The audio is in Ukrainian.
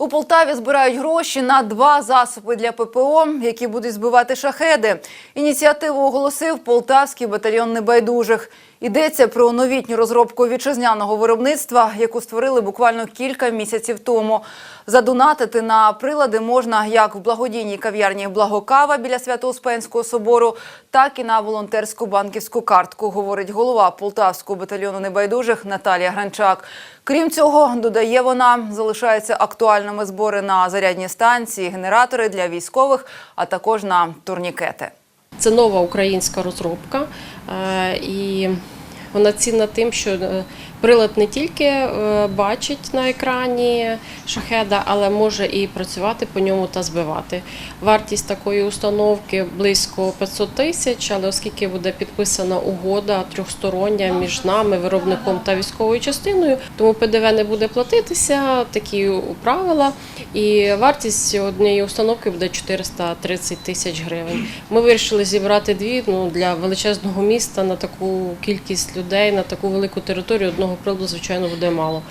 У Полтаві збирають гроші на два засоби для ППО, які будуть збивати шахеди. Ініціативу оголосив полтавський батальйон небайдужих. Йдеться про новітню розробку вітчизняного виробництва, яку створили буквально кілька місяців тому. Задонатити на прилади можна як в благодійній кав'ярні Благокава біля Свято-Успенського собору, так і на волонтерську банківську картку, говорить голова полтавського батальйону небайдужих Наталія Гранчак. Крім цього, додає вона, залишаються актуальними збори на зарядні станції, генератори для військових, а також на турнікети. Це нова українська розробка, е, і вона цінна тим, що е, прилад не тільки е, бачить на екрані шахеда, але може і працювати по ньому та збивати. Вартість такої установки близько 500 тисяч, але оскільки буде підписана угода трьохстороння між нами, виробником та військовою частиною, тому ПДВ не буде платитися, такі правила. І вартість однієї установки буде 430 тисяч гривень. Ми вирішили зібрати дві ну, для величезного міста на таку кількість людей, на таку велику територію. Одного приладу, звичайно, буде мало.